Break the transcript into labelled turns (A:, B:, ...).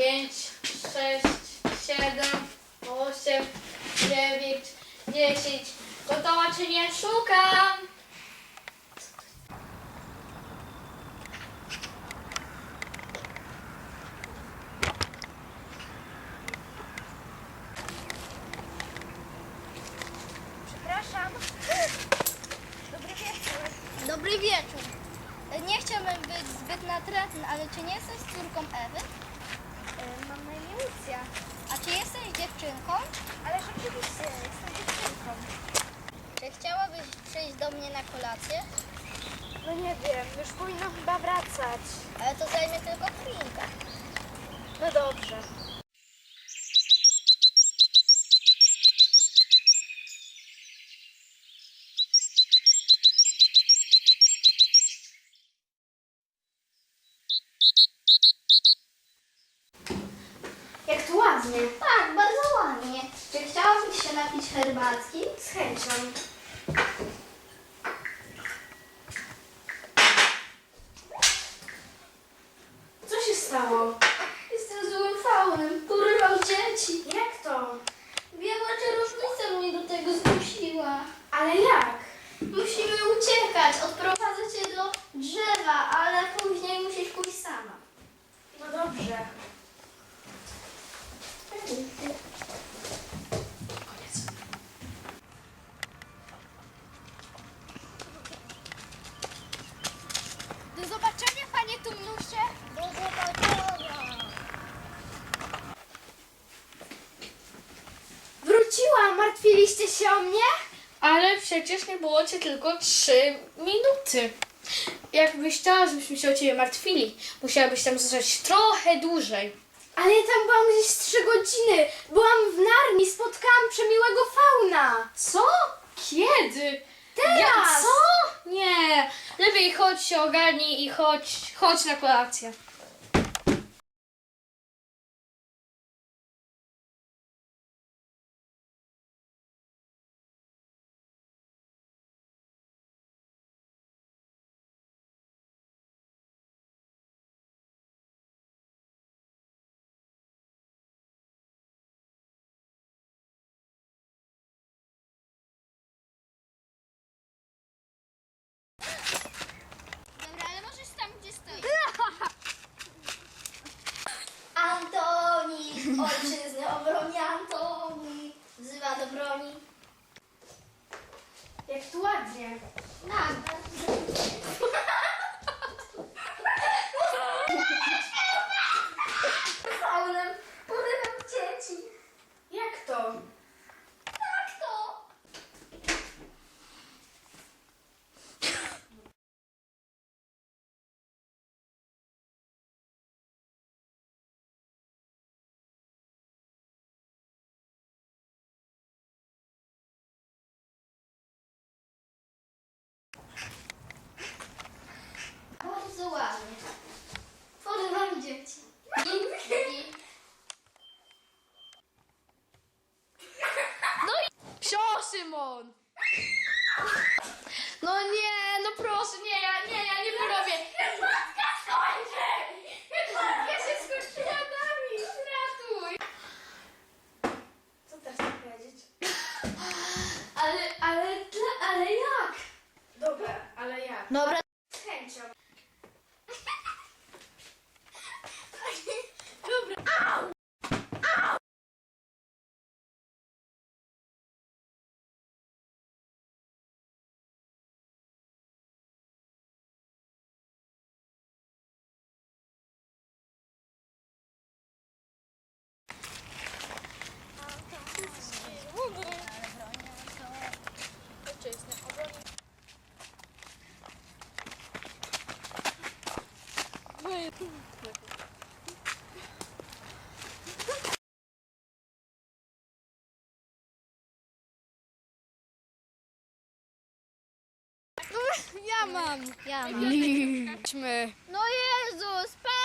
A: pięć, sześć, siedem, osiem, dziewięć, dziesięć. Gotowa czy nie? Szukam!
B: Przepraszam. Dobry wieczór.
C: Dobry wieczór. Nie chciałbym być zbyt natrętny, ale czy nie jesteś córką Ewy?
B: E, Mam na imię Lucja.
C: A czy jesteś dziewczynką?
B: Ale rzeczywiście, jestem dziewczynką.
C: Czy chciałabyś przyjść do mnie na kolację?
B: No nie wiem, już powinno chyba wracać.
C: Ale to zajmie tylko chwilkę.
B: No dobrze.
C: Jak tu ładnie. Tak, bardzo ładnie. Czy chciałabyś się napić herbatki?
B: Z chęcią. Co się stało?
C: Jestem złym faunem. Porywał dzieci.
B: Jak to? Martwiliście się o mnie?
A: Ale przecież nie było cię tylko trzy minuty. Jakbyś chciała, żebyśmy się o ciebie martwili, musiałabyś tam zostać trochę dłużej.
B: Ale ja tam byłam gdzieś trzy godziny. Byłam w Narni, spotkałam przemiłego fauna.
A: Co? Kiedy?
B: Teraz!
A: Ja, co? Nie. Lepiej chodź się ogarnij i chodź, chodź na kolację.
B: Jak tu ładnie.
C: Tak. Faunem porywam dzieci.
B: Jak to?
C: Tak to. Bardzo ładnie. Porywam dzieci. I, i,
A: Psio, Szymon! No nie, no proszę, nie, ja nie, ja nie porobię.
B: Matka skończy! Matka się skończyła nami! Ratuj! Co teraz mam powiedzieć?
C: ale, ale, dla- ale jak?
B: Dobra, ale jak?
C: Dobra.
B: Z chęcią.
A: Ja mam.
C: Ja mam.
A: Idźmy.
C: No Jezus,
A: nie,